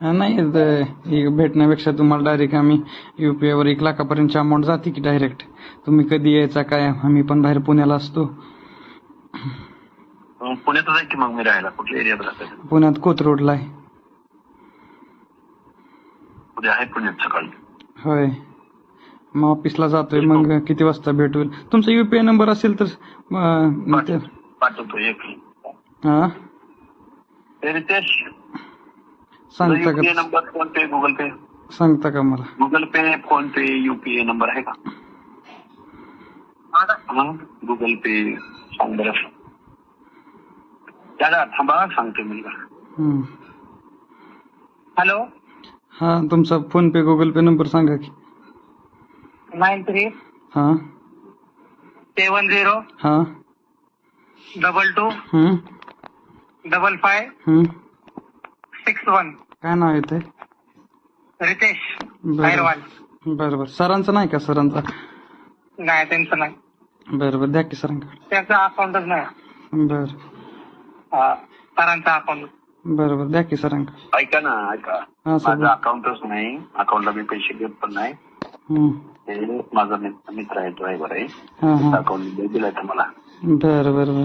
नाही तर भेटण्यापेक्षा तुम्हाला डायरेक्ट आम्ही यू पी आयवर एक लाखापर्यंतची अमाऊंट जाते की डायरेक्ट तुम्ही कधी यायचा काय आम्ही पण बाहेर पुण्याला असतो. मग पुण्यातच आहे की मग मी राहायला? कुठल्या एरियात राहते पुण्यात कोथरूडला आहे. उद्या आहे पुण्यात सकाळी? होय. मग ऑफिसला जातोय मग किती वाजता भेटूल तुमचा यू पी आय नंबर असेल तर पाठवतो एक हा? रितेश? सांगता युपीआय का number PhonePe Google pay. सांगता का मला Google pay PhonePe UPI number आहे का हा गुगल पे सांग बरं दादा थांबा सांगतो मी हम्म. हॅलो? हा तुमचा फ़ोन पे गुगल पे नंबर सांगा की नाईन थ्री हा। सेवन झिरो हा। Double two hmm. Double five hmm. Six one. काय नाव येतंय रितेश बरं. हैरवाल बरं बरं. सरांचं नाही का सरांचा? नाही त्यांचं नाही. बरं बरं. द्या की सरांकडे त्यांचं अकाउंटच नाही. बरं. हा, सरांचं अकाउंट बरं बरं. द्या की सरांकडे ऐका ना ऐका. हा सर. माझं अकाउंटच नाही. अकाउंटला मी पैसे घेत पण नाही. ते माझा मित्र मित्र आहे ड्रायव्हर आहे. हा हा. अकाउंट दिलाय तुम्हाला. बरं बरं बरं. हं?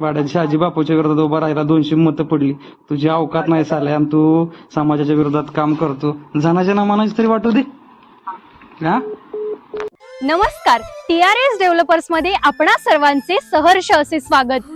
वाड्याच्या शहाजी बापूच्या विरोधात उभा राहिला दोनशे मतं पडली. तुझी अवकात नाही साले आणि तू समाजाच्या विरोधात काम करतो. जनाच्या ना तरी वाटू दे. हा? नमस्कार. टी आर एस डेव्हलपर्समध्ये आपणा सर्वांचे सहर्ष असे स्वागत.